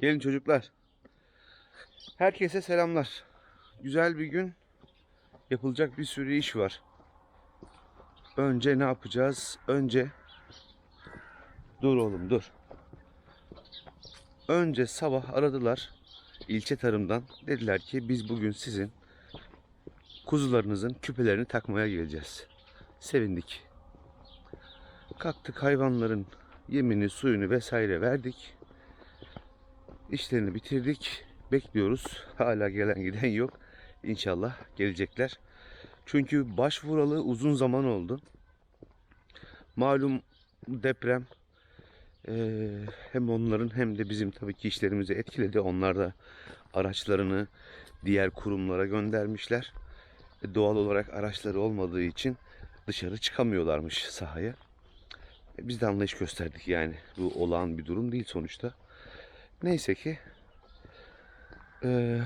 Gelin çocuklar. Herkese selamlar. Güzel bir gün. Yapılacak bir sürü iş var. Önce ne yapacağız? Önce Dur oğlum dur. Önce sabah aradılar ilçe tarımdan. Dediler ki biz bugün sizin kuzularınızın küpelerini takmaya geleceğiz. Sevindik. Kalktık hayvanların yemini, suyunu vesaire verdik. İşlerini bitirdik. Bekliyoruz. Hala gelen giden yok. İnşallah gelecekler. Çünkü başvuralı uzun zaman oldu. Malum deprem eee, hem onların hem de bizim tabii ki işlerimizi etkiledi. Onlar da araçlarını diğer kurumlara göndermişler. E, Doğal olarak araçları olmadığı için dışarı çıkamıyorlarmış sahaya. E, Biz de anlayış gösterdik yani. Bu olağan bir durum değil sonuçta. Neyse ki eee,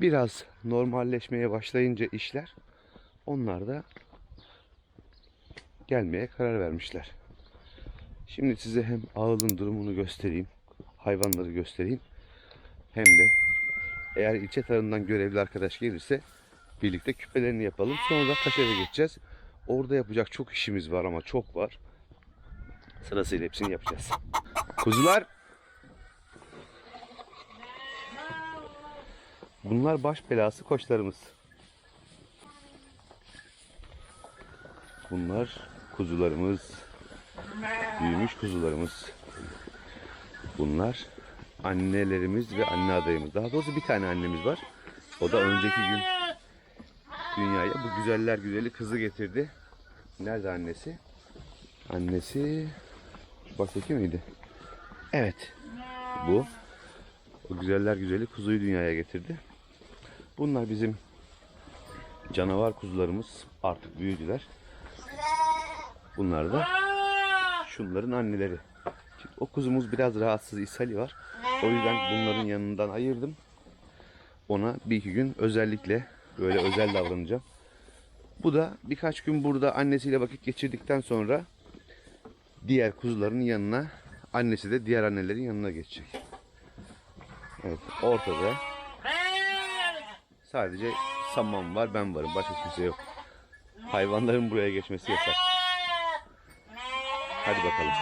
biraz normalleşmeye başlayınca işler onlar da gelmeye karar vermişler. Şimdi size hem ağılın durumunu göstereyim, hayvanları göstereyim. Hem de eğer ilçe tarımından görevli arkadaş gelirse birlikte küpelerini yapalım. Sonra da Taşev'e geçeceğiz. Orada yapacak çok işimiz var ama çok var. Sırasıyla hepsini yapacağız. Kuzular. Bunlar baş belası koçlarımız. Bunlar kuzularımız. Büyümüş kuzularımız. Bunlar annelerimiz ve anne adayımız. Daha doğrusu bir tane annemiz var. O da önceki gün dünyaya bu güzeller güzeli kızı getirdi. Nerede annesi? Annesi baştaki miydi? Evet. Bu. O güzeller güzeli kuzuyu dünyaya getirdi. Bunlar bizim canavar kuzularımız. Artık büyüdüler. Bunlar da şunların anneleri. Şimdi o kuzumuz biraz rahatsız ishali var. O yüzden bunların yanından ayırdım. Ona bir iki gün özellikle böyle özel davranacağım. Bu da birkaç gün burada annesiyle vakit geçirdikten sonra diğer kuzuların yanına annesi de diğer annelerin yanına geçecek. Evet ortada sadece saman var ben varım başka kimse yok. Hayvanların buraya geçmesi yasak. Hadi bakalım.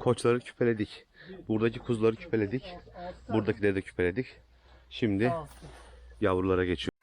Koçları küpeledik. Buradaki kuzuları küpeledik. Buradakileri de küpeledik. Şimdi yavrulara geçiyor.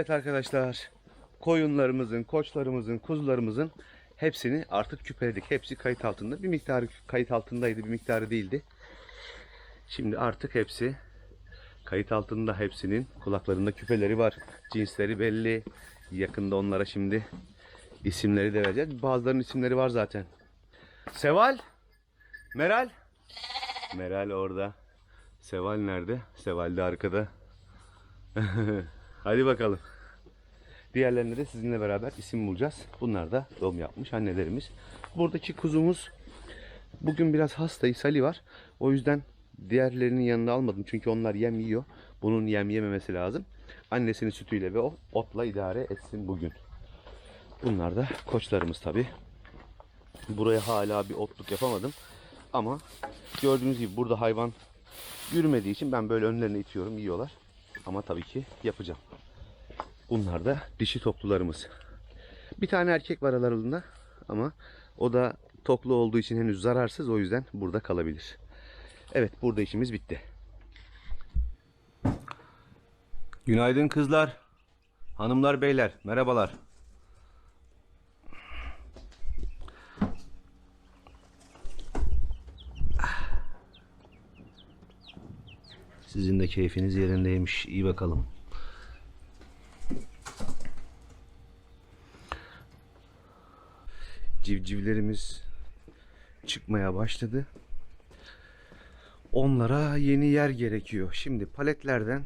Evet arkadaşlar. Koyunlarımızın, koçlarımızın, kuzularımızın hepsini artık küpeledik. Hepsi kayıt altında. Bir miktarı kayıt altındaydı, bir miktarı değildi. Şimdi artık hepsi kayıt altında hepsinin kulaklarında küpeleri var. Cinsleri belli. Yakında onlara şimdi isimleri de vereceğiz. Bazılarının isimleri var zaten. Seval, Meral. Meral orada. Seval nerede? Seval de arkada. Hadi bakalım. Diğerlerine de sizinle beraber isim bulacağız. Bunlar da doğum yapmış annelerimiz. Buradaki kuzumuz bugün biraz hasta, ishali var. O yüzden Diğerlerinin yanına almadım çünkü onlar yem yiyor. Bunun yem yememesi lazım. Annesinin sütüyle ve o otla idare etsin bugün. Bunlar da koçlarımız tabi. Buraya hala bir otluk yapamadım. Ama gördüğünüz gibi burada hayvan yürümediği için ben böyle önlerine itiyorum yiyorlar. Ama tabii ki yapacağım. Bunlar da dişi toplularımız. Bir tane erkek var aralarında ama o da toplu olduğu için henüz zararsız o yüzden burada kalabilir. Evet burada işimiz bitti. Günaydın kızlar. Hanımlar beyler merhabalar. Sizin de keyfiniz yerindeymiş. İyi bakalım. Civcivlerimiz çıkmaya başladı. Onlara yeni yer gerekiyor. Şimdi paletlerden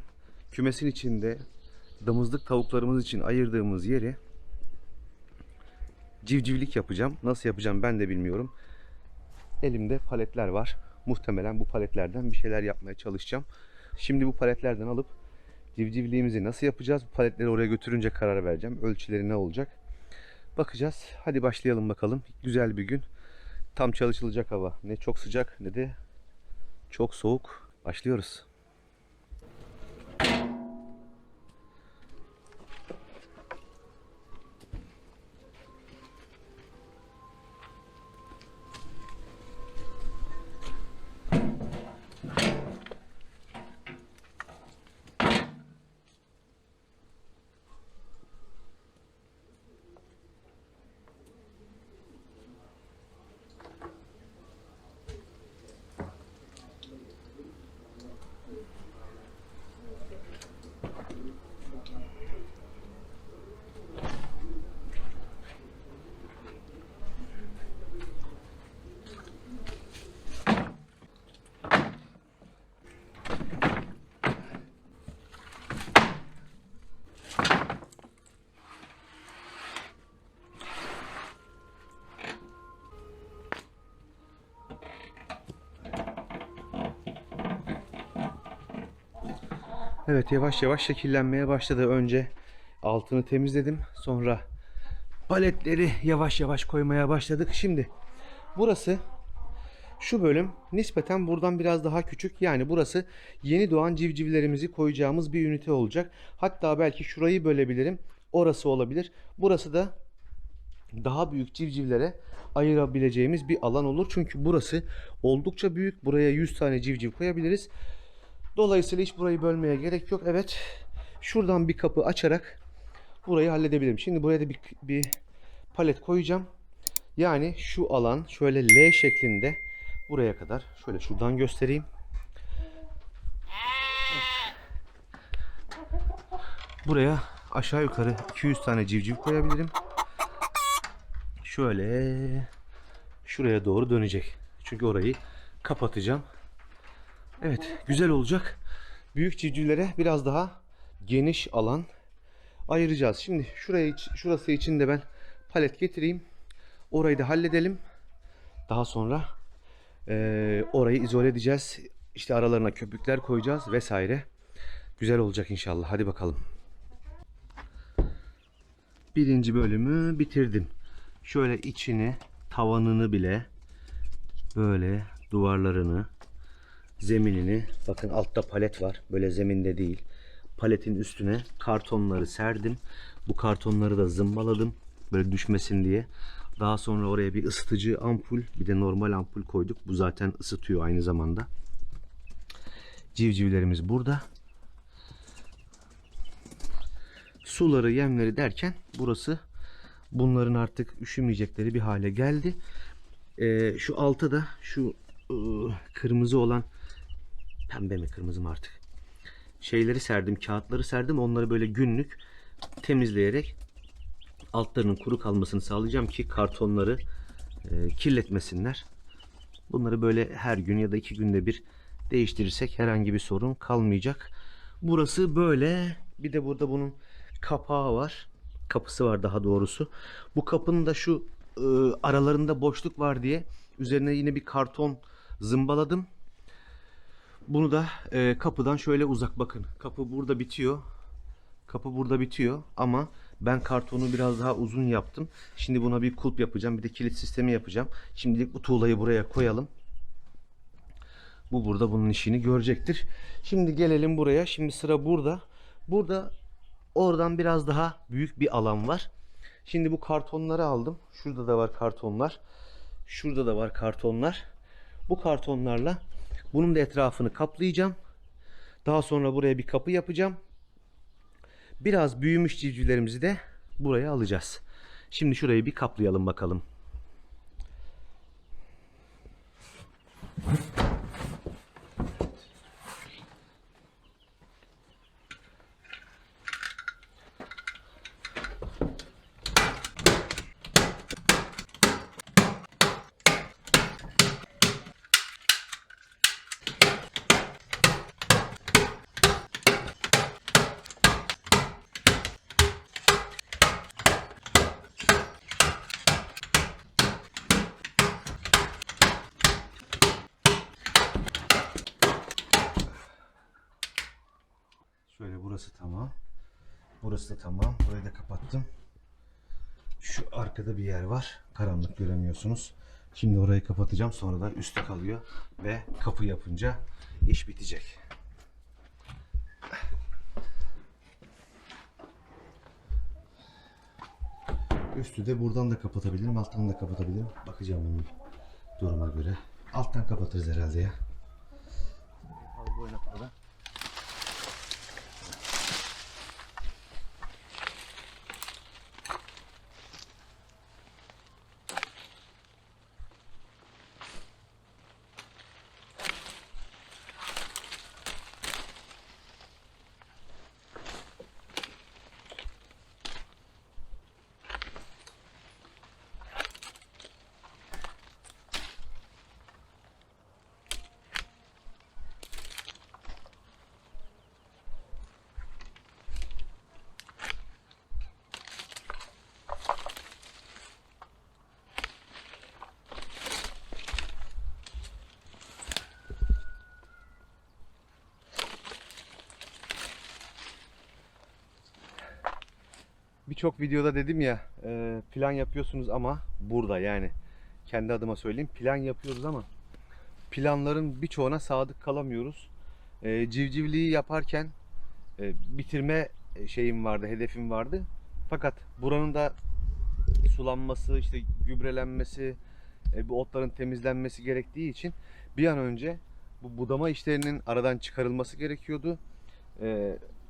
kümesin içinde damızlık tavuklarımız için ayırdığımız yeri civcivlik yapacağım. Nasıl yapacağım ben de bilmiyorum. Elimde paletler var. Muhtemelen bu paletlerden bir şeyler yapmaya çalışacağım. Şimdi bu paletlerden alıp civcivliğimizi nasıl yapacağız? Bu paletleri oraya götürünce karar vereceğim. Ölçüleri ne olacak? Bakacağız. Hadi başlayalım bakalım. Güzel bir gün. Tam çalışılacak hava. Ne çok sıcak ne de çok soğuk. Başlıyoruz. Evet yavaş yavaş şekillenmeye başladı. Önce altını temizledim. Sonra paletleri yavaş yavaş koymaya başladık. Şimdi burası şu bölüm nispeten buradan biraz daha küçük. Yani burası yeni doğan civcivlerimizi koyacağımız bir ünite olacak. Hatta belki şurayı bölebilirim. Orası olabilir. Burası da daha büyük civcivlere ayırabileceğimiz bir alan olur. Çünkü burası oldukça büyük. Buraya 100 tane civciv koyabiliriz. Dolayısıyla hiç burayı bölmeye gerek yok. Evet. Şuradan bir kapı açarak burayı halledebilirim. Şimdi buraya da bir, bir palet koyacağım. Yani şu alan şöyle L şeklinde buraya kadar. Şöyle şuradan göstereyim. Buraya aşağı yukarı 200 tane civciv koyabilirim. Şöyle şuraya doğru dönecek. Çünkü orayı kapatacağım. Evet, güzel olacak. Büyük civcivlere biraz daha geniş alan ayıracağız. Şimdi şuraya şurası için de ben palet getireyim. Orayı da halledelim. Daha sonra eee, orayı izole edeceğiz. İşte aralarına köpükler koyacağız vesaire. Güzel olacak inşallah. Hadi bakalım. Birinci bölümü bitirdim. Şöyle içini, tavanını bile böyle duvarlarını zeminini bakın altta palet var. Böyle zeminde değil. Paletin üstüne kartonları serdim. Bu kartonları da zımbaladım böyle düşmesin diye. Daha sonra oraya bir ısıtıcı ampul bir de normal ampul koyduk. Bu zaten ısıtıyor aynı zamanda. Civcivlerimiz burada. Suları yemleri derken burası bunların artık üşümeyecekleri bir hale geldi. Ee, şu altta da şu ıı, kırmızı olan pembe mi kırmızı mı artık? Şeyleri serdim kağıtları serdim. Onları böyle günlük temizleyerek altlarının kuru kalmasını sağlayacağım ki kartonları e, kirletmesinler. Bunları böyle her gün ya da iki günde bir değiştirirsek herhangi bir sorun kalmayacak. Burası böyle. Bir de burada bunun kapağı var. Kapısı var daha doğrusu. Bu kapının da şu e, aralarında boşluk var diye üzerine yine bir karton zımbaladım Bunu da e, kapıdan şöyle uzak bakın. Kapı burada bitiyor. Kapı burada bitiyor ama ben kartonu biraz daha uzun yaptım. Şimdi buna bir kulp yapacağım. Bir de kilit sistemi yapacağım. Şimdilik bu tuğlayı buraya koyalım. Bu burada bunun işini görecektir. Şimdi gelelim buraya. Şimdi sıra burada. Burada oradan biraz daha büyük bir alan var. Şimdi bu kartonları aldım. Şurada da var kartonlar. Şurada da var kartonlar. Bu kartonlarla bunun da etrafını kaplayacağım. Daha sonra buraya bir kapı yapacağım. Biraz büyümüş civcivlerimizi de buraya alacağız. Şimdi şurayı bir kaplayalım bakalım. Şöyle burası tamam. Burası da tamam. Burayı da kapattım. Şu arkada bir yer var. Karanlık göremiyorsunuz. Şimdi orayı kapatacağım. Sonradan üstü kalıyor. Ve kapı yapınca iş bitecek. Üstü de buradan da kapatabilirim. Alttan da kapatabilirim. Bakacağım bunun duruma göre. Alttan kapatırız herhalde ya. Al bu oynatmadan. Birçok videoda dedim ya e, plan yapıyorsunuz ama burada yani kendi adıma söyleyeyim plan yapıyoruz ama planların birçoğuna sadık kalamıyoruz. E, Civcivliği yaparken e, bitirme şeyim vardı, hedefim vardı. Fakat buranın da sulanması, işte gübrelenmesi, bu otların temizlenmesi gerektiği için bir an önce bu budama işlerinin aradan çıkarılması gerekiyordu.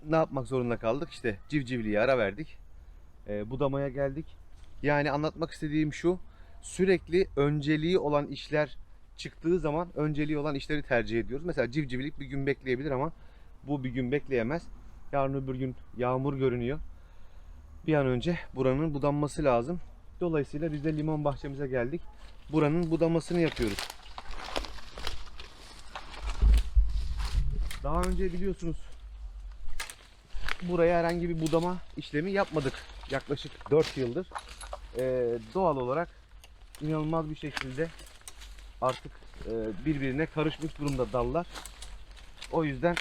Ne yapmak zorunda kaldık? İşte civcivliğe ara verdik e, budamaya geldik. Yani anlatmak istediğim şu. Sürekli önceliği olan işler çıktığı zaman önceliği olan işleri tercih ediyoruz. Mesela civcivlik bir gün bekleyebilir ama bu bir gün bekleyemez. Yarın öbür gün yağmur görünüyor. Bir an önce buranın budanması lazım. Dolayısıyla biz de limon bahçemize geldik. Buranın budamasını yapıyoruz. Daha önce biliyorsunuz buraya herhangi bir budama işlemi yapmadık. Yaklaşık 4 yıldır. Ee, doğal olarak inanılmaz bir şekilde artık e, birbirine karışmış durumda dallar. O yüzden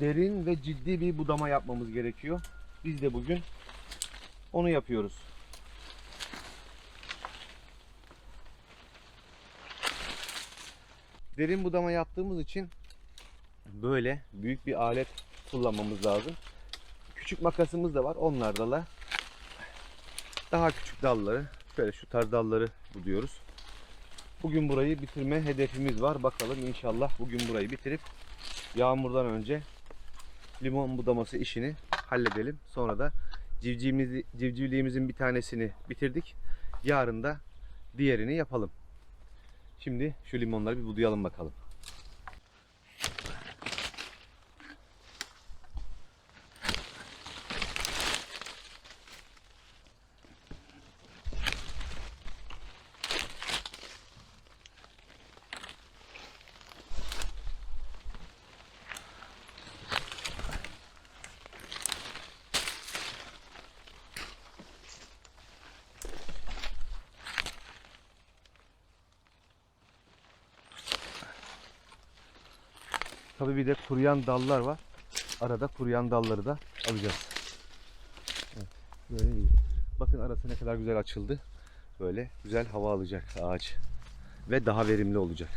derin ve ciddi bir budama yapmamız gerekiyor. Biz de bugün onu yapıyoruz. Derin budama yaptığımız için böyle büyük bir alet kullanmamız lazım. Küçük makasımız da var. Onlarda da daha küçük dalları, şöyle şu tarz dalları buluyoruz. Bugün burayı bitirme hedefimiz var. Bakalım inşallah bugün burayı bitirip yağmurdan önce limon budaması işini halledelim. Sonra da civcivimizi, civcivliğimizin bir tanesini bitirdik. Yarın da diğerini yapalım. Şimdi şu limonları bir budayalım bakalım. Kuruyan dallar var. Arada kuruyan dalları da alacağız. Evet. Bakın arası ne kadar güzel açıldı. Böyle güzel hava alacak ağaç. Ve daha verimli olacak.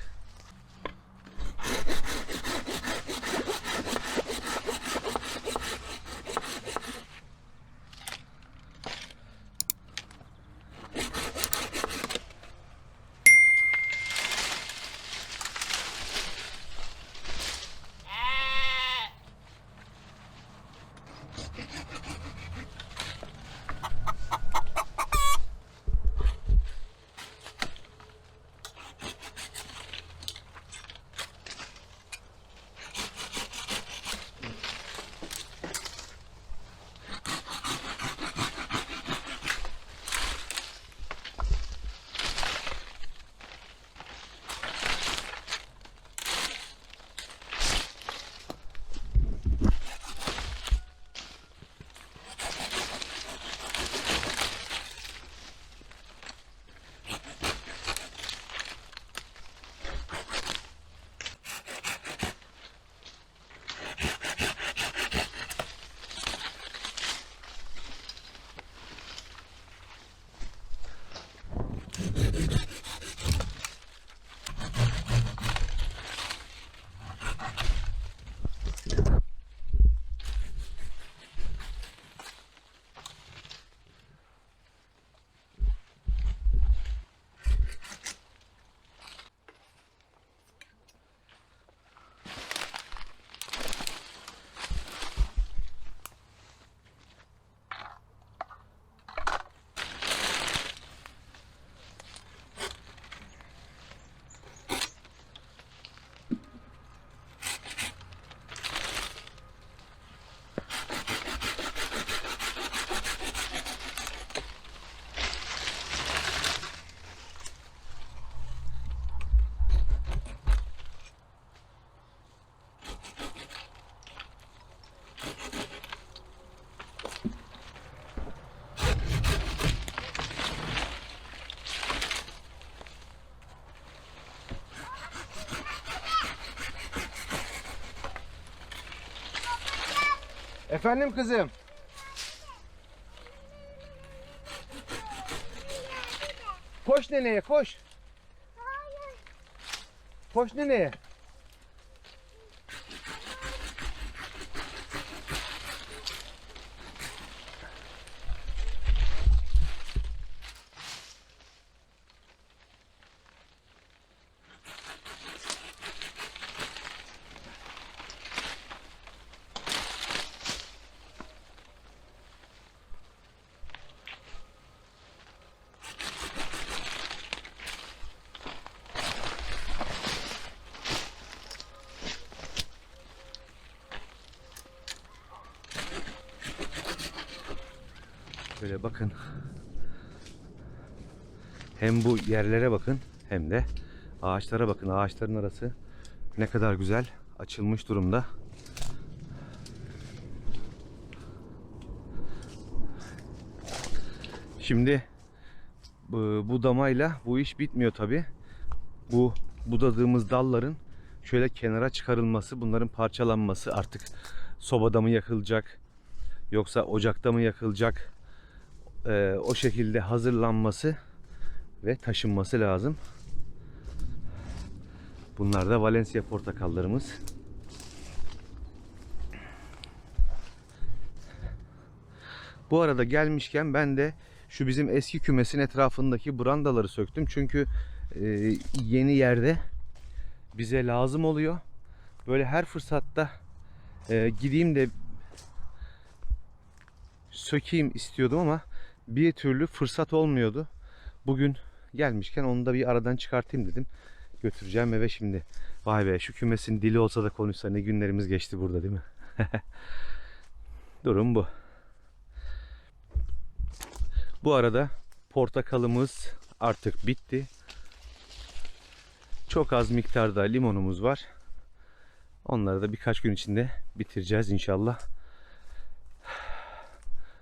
Efendim kızım. Koş neneye koş. Koş neneye. Böyle bakın. Hem bu yerlere bakın hem de ağaçlara bakın. Ağaçların arası ne kadar güzel açılmış durumda. Şimdi bu budamayla bu iş bitmiyor tabi. Bu budadığımız dalların şöyle kenara çıkarılması, bunların parçalanması artık sobada mı yakılacak yoksa ocakta mı yakılacak e, o şekilde hazırlanması ve taşınması lazım. Bunlar da Valencia portakallarımız. Bu arada gelmişken ben de şu bizim eski kümesin etrafındaki brandaları söktüm. Çünkü e, yeni yerde bize lazım oluyor. Böyle her fırsatta e, gideyim de sökeyim istiyordum ama bir türlü fırsat olmuyordu. Bugün gelmişken onu da bir aradan çıkartayım dedim. Götüreceğim eve şimdi. Vay be şu kümesin dili olsa da konuşsa ne günlerimiz geçti burada değil mi? Durum bu. Bu arada portakalımız artık bitti. Çok az miktarda limonumuz var. Onları da birkaç gün içinde bitireceğiz inşallah.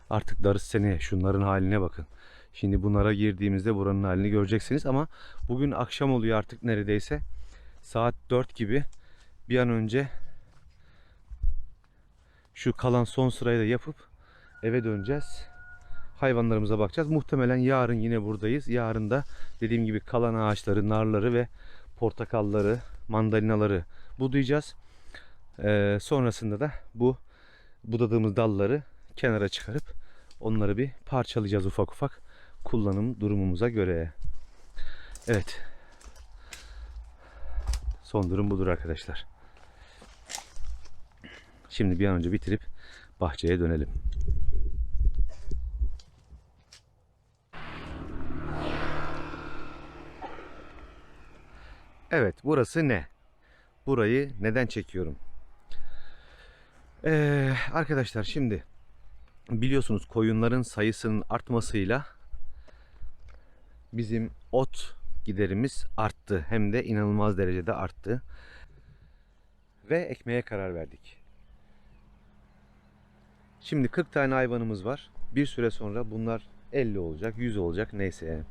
Artık darısı seneye şunların haline bakın. Şimdi bunlara girdiğimizde buranın halini göreceksiniz ama bugün akşam oluyor artık neredeyse. Saat 4 gibi bir an önce Şu kalan son sırayı da yapıp eve döneceğiz. Hayvanlarımıza bakacağız. Muhtemelen yarın yine buradayız. Yarın da dediğim gibi kalan ağaçları, narları ve portakalları, mandalinaları budayacağız. Ee, sonrasında da bu budadığımız dalları kenara çıkarıp onları bir parçalayacağız ufak ufak kullanım durumumuza göre. Evet. Son durum budur arkadaşlar. Şimdi bir an önce bitirip bahçeye dönelim. Evet, burası ne? Burayı neden çekiyorum? Ee, arkadaşlar şimdi biliyorsunuz koyunların sayısının artmasıyla bizim ot giderimiz arttı. Hem de inanılmaz derecede arttı. Ve ekmeğe karar verdik. Şimdi 40 tane hayvanımız var. Bir süre sonra bunlar 50 olacak, 100 olacak neyse.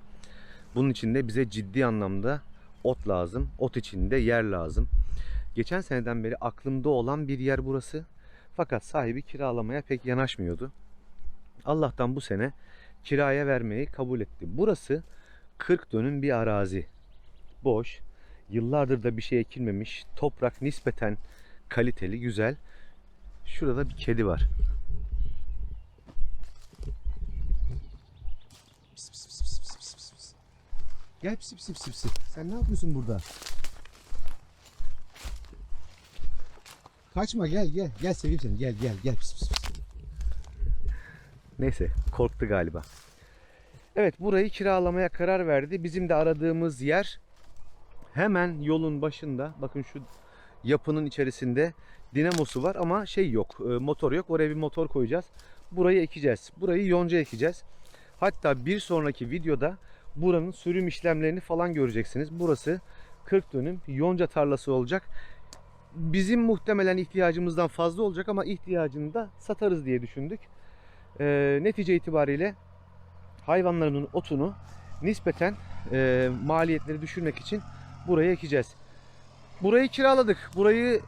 Bunun için de bize ciddi anlamda ot lazım. Ot için de yer lazım. Geçen seneden beri aklımda olan bir yer burası. Fakat sahibi kiralamaya pek yanaşmıyordu. Allah'tan bu sene kiraya vermeyi kabul etti. Burası 40 dönüm bir arazi. Boş. Yıllardır da bir şey ekilmemiş. Toprak nispeten kaliteli, güzel. Şurada bir kedi var. Gel pis pis pis pis. Sen ne yapıyorsun burada? Kaçma gel gel. Gel seveyim seni. Gel gel gel pis pis. Neyse korktu galiba. Evet burayı kiralamaya karar verdi. Bizim de aradığımız yer hemen yolun başında. Bakın şu yapının içerisinde dinamosu var ama şey yok, e, motor yok. Oraya bir motor koyacağız. Burayı ekeceğiz. Burayı yonca ekeceğiz. Hatta bir sonraki videoda buranın sürüm işlemlerini falan göreceksiniz. Burası 40 dönüm yonca tarlası olacak. Bizim muhtemelen ihtiyacımızdan fazla olacak ama ihtiyacını da satarız diye düşündük. E, netice itibariyle hayvanların otunu nispeten e, maliyetleri düşürmek için buraya ekeceğiz. Burayı kiraladık. Burayı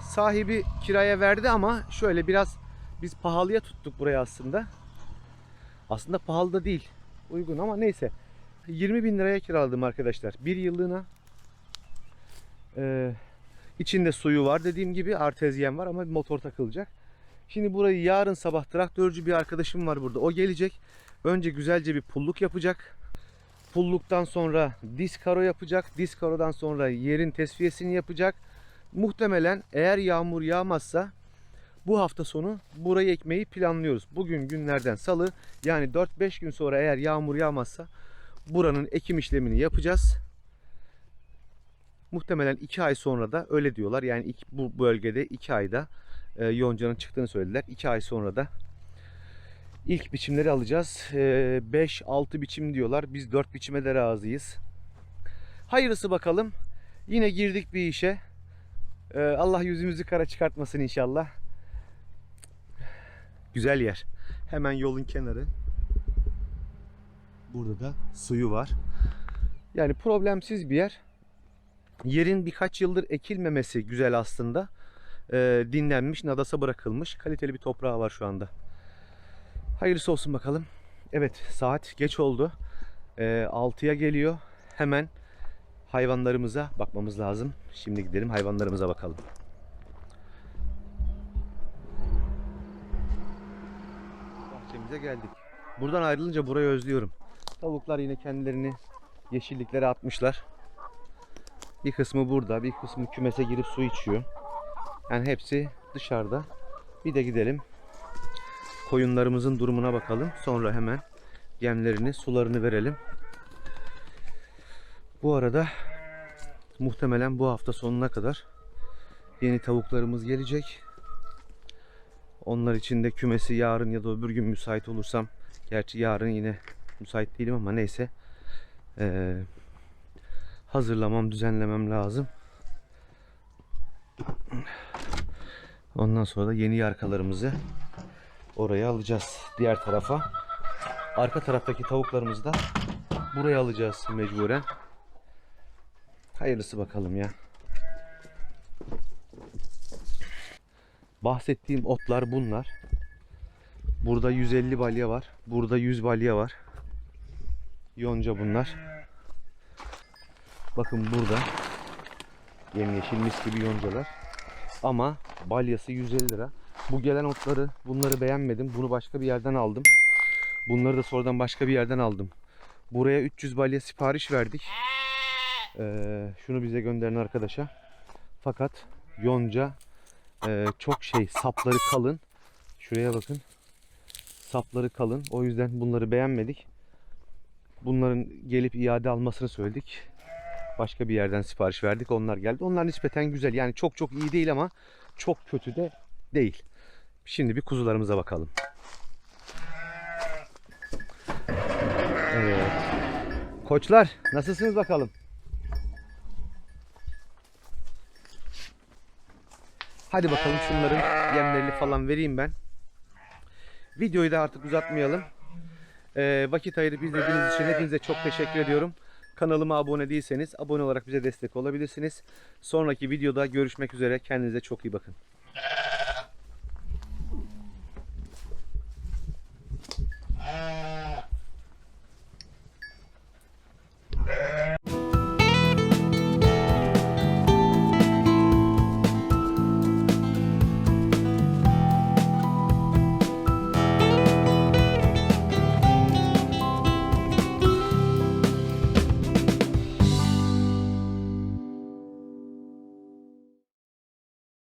sahibi kiraya verdi ama şöyle biraz biz pahalıya tuttuk burayı aslında. Aslında pahalı da değil. Uygun ama neyse. 20 bin liraya kiraladım arkadaşlar. Bir yıllığına. Ee, içinde suyu var dediğim gibi. Artezyen var ama motor takılacak. Şimdi burayı yarın sabah traktörcü bir arkadaşım var burada. O gelecek. Önce güzelce bir pulluk yapacak. Pulluktan sonra diskaro yapacak. Diskarodan sonra yerin tesviyesini yapacak. Muhtemelen eğer yağmur yağmazsa bu hafta sonu burayı ekmeyi planlıyoruz. Bugün günlerden salı yani 4-5 gün sonra eğer yağmur yağmazsa buranın ekim işlemini yapacağız. Muhtemelen 2 ay sonra da öyle diyorlar. Yani bu bölgede 2 ayda e, yoncanın çıktığını söylediler. 2 ay sonra da ilk biçimleri alacağız. 5-6 biçim diyorlar. Biz 4 biçime de razıyız. Hayırlısı bakalım. Yine girdik bir işe. Ee, Allah yüzümüzü kara çıkartmasın inşallah. Güzel yer. Hemen yolun kenarı. Burada da suyu var. Yani problemsiz bir yer. Yerin birkaç yıldır ekilmemesi güzel aslında. Ee, dinlenmiş, nadasa bırakılmış. Kaliteli bir toprağı var şu anda. Hayırlısı olsun bakalım. Evet saat geç oldu. Ee, 6'ya geliyor. Hemen hayvanlarımıza bakmamız lazım. Şimdi gidelim hayvanlarımıza bakalım. Bahçemize geldik. Buradan ayrılınca burayı özlüyorum. Tavuklar yine kendilerini yeşilliklere atmışlar. Bir kısmı burada, bir kısmı kümese girip su içiyor. Yani hepsi dışarıda. Bir de gidelim koyunlarımızın durumuna bakalım. Sonra hemen yemlerini, sularını verelim. Bu arada muhtemelen bu hafta sonuna kadar yeni tavuklarımız gelecek. Onlar için de kümesi yarın ya da öbür gün müsait olursam gerçi yarın yine müsait değilim ama neyse Ee, hazırlamam, düzenlemem lazım. Ondan sonra da yeni yarkalarımızı oraya alacağız. Diğer tarafa. Arka taraftaki tavuklarımızı da buraya alacağız mecburen. Hayırlısı bakalım ya. Bahsettiğim otlar bunlar. Burada 150 balya var. Burada 100 balya var. Yonca bunlar. Bakın burada yemyeşil mis gibi yoncalar. Ama balyası 150 lira. Bu gelen otları bunları beğenmedim. Bunu başka bir yerden aldım. Bunları da sonradan başka bir yerden aldım. Buraya 300 balya sipariş verdik. Ee, şunu bize gönderen arkadaşa. Fakat yonca e, çok şey sapları kalın. Şuraya bakın. Sapları kalın. O yüzden bunları beğenmedik. Bunların gelip iade almasını söyledik. Başka bir yerden sipariş verdik. Onlar geldi. Onlar nispeten güzel. Yani çok çok iyi değil ama çok kötü de değil. Şimdi bir kuzularımıza bakalım. Evet. Koçlar nasılsınız bakalım? Hadi bakalım şunların yemlerini falan vereyim ben. Videoyu da artık uzatmayalım. Ee, vakit ayırıp izlediğiniz için hepinize çok teşekkür ediyorum. Kanalıma abone değilseniz abone olarak bize destek olabilirsiniz. Sonraki videoda görüşmek üzere. Kendinize çok iyi bakın.